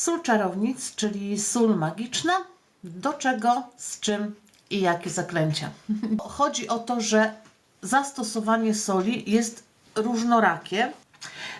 Sól czarownic, czyli sól magiczna. Do czego, z czym i jakie zaklęcia? Chodzi o to, że zastosowanie soli jest różnorakie.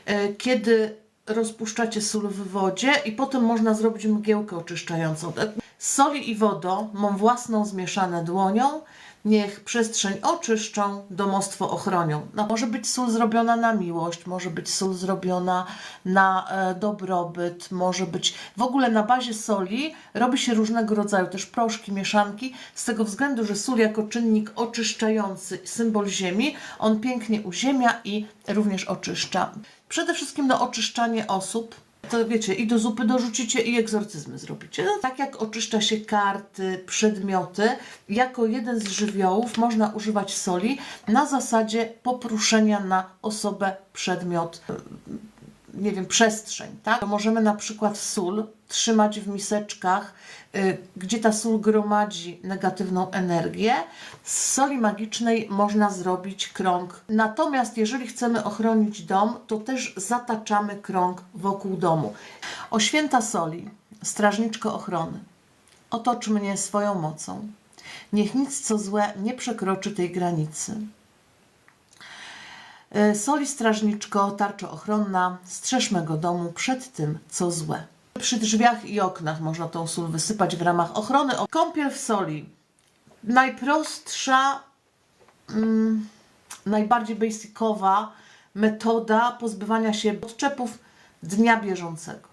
E, Kiedy rozpuszczacie sól w wodzie i potem można zrobić mgiełkę oczyszczającą. Soli i wodą mam własną zmieszane dłonią. Niech przestrzeń oczyszczą, domostwo ochronią. No, może być sól zrobiona na miłość, może być sól zrobiona na e, dobrobyt, może być w ogóle na bazie soli robi się różnego rodzaju też proszki, mieszanki, z tego względu, że sól jako czynnik oczyszczający, symbol ziemi, on pięknie uziemia i również oczyszcza. Przede wszystkim na oczyszczanie osób, to wiecie, i do zupy dorzucicie, i egzorcyzmy zrobicie. No, tak jak oczyszcza się karty, przedmioty, jako jeden z żywiołów można używać soli na zasadzie popruszenia na osobę, przedmiot, nie wiem, przestrzeń, tak? To możemy na przykład sól trzymać w miseczkach, y, gdzie ta sól gromadzi negatywną energię. Z soli magicznej można zrobić krąg. Natomiast jeżeli chcemy ochronić dom, to też zataczamy krąg wokół domu. O święta soli, strażniczko ochrony, otocz mnie swoją mocą. Niech nic co złe nie przekroczy tej granicy. E, Soli strażniczko, tarczo ochronna, strzeż mego domu przed tym, co złe. Przy drzwiach i oknach można tą sól wysypać w ramach ochrony. Kąpiel w soli. Najprostsza, mm, najbardziej basicowa metoda pozbywania się odczepów dnia bieżącego.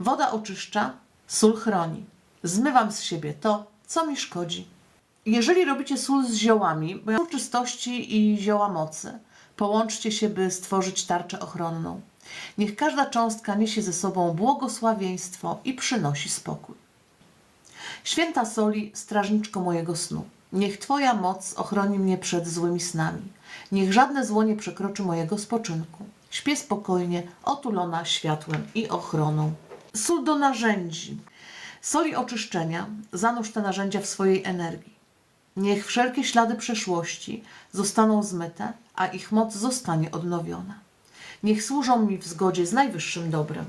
Woda oczyszcza, sól chroni. Zmywam z siebie to, co mi szkodzi. Jeżeli robicie sól z ziołami, bo sól czystości i zioła mocy, połączcie się, by stworzyć tarczę ochronną. Niech każda cząstka niesie ze sobą błogosławieństwo i przynosi spokój. Święta soli, strażniczko mojego snu, niech Twoja moc ochroni mnie przed złymi snami. Niech żadne zło nie przekroczy mojego spoczynku. Śpię spokojnie, otulona światłem i ochroną. Sól do narzędzi. Soli oczyszczenia, zanurz te narzędzia w swojej energii. Niech wszelkie ślady przeszłości zostaną zmyte, a ich moc zostanie odnowiona. Niech służą mi w zgodzie z najwyższym dobrem.